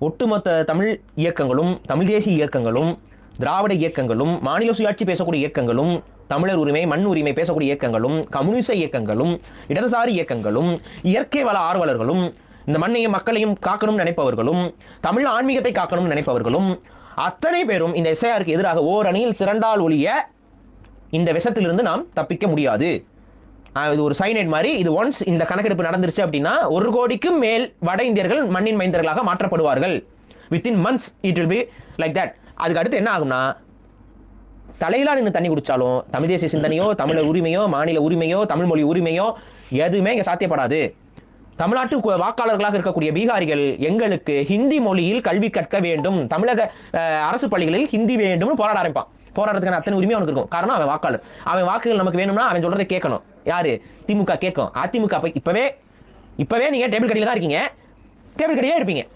ஒட்டுமொத்த தமிழ் இயக்கங்களும் தமிழ் தேசிய இயக்கங்களும் திராவிட இயக்கங்களும் மாநில சுயாட்சி பேசக்கூடிய இயக்கங்களும் தமிழர் உரிமை மண் உரிமை பேசக்கூடிய இயக்கங்களும் கம்யூனிச இயக்கங்களும் இடதுசாரி இயக்கங்களும் இயற்கை வள ஆர்வலர்களும் இந்த மண்ணையும் மக்களையும் காக்கணும்னு நினைப்பவர்களும் தமிழ் ஆன்மீகத்தை காக்கணும்னு நினைப்பவர்களும் அத்தனை பேரும் இந்த எஸ்ஐஆருக்கு எதிராக ஓரணியில் திரண்டால் ஒழிய இந்த விஷத்திலிருந்து நாம் தப்பிக்க முடியாது. இது ஒரு சைனைட் மாதிரி. இது ஒன்ஸ் இந்த கணக்கெடுப்பு நடந்துருச்சு அப்படின்னா ஒரு கோடிக்கும் மேல் வட இந்தியர்கள் மண்ணின் மைந்தர்களாக மாற்றப்படுவார்கள். Within months it will be like that அதுக்கு அடுத்து என்ன ஆகும்னா தலையிலா நின்று தண்ணி குடிச்சாலும் தமிழ் தேசிய சிந்தனையோ தமிழர் உரிமையோ மாநில உரிமையோ தமிழ் மொழி உரிமையோ எதுவுமே இங்கே சாத்தியப்படாது. தமிழ்நாட்டு வாக்காளர்களாக இருக்கக்கூடிய பீகாரிகள் எங்களுக்கு ஹிந்தி மொழியில் கல்வி கற்க வேண்டும். தமிழக அரசு பள்ளிகளில் ஹிந்தி வேண்டும்னு போராட ஆரம்பிப்பான். போராடுறதுக்கான அத்தனை உரிமை அவனுக்கு இருக்கும். காரணம் அவன் வாக்காளர். அவன் வாக்குகள் நமக்கு வேணும்னா அவன் சொல்றதை கேட்கணும். யாரு? திமுக கேட்கும். அதிமுக போய் இப்பவே இப்பவே நீங்க டேபிள் கடையில் தான் இருக்கீங்க. டேபிள் கடையிலே இருப்பீங்க.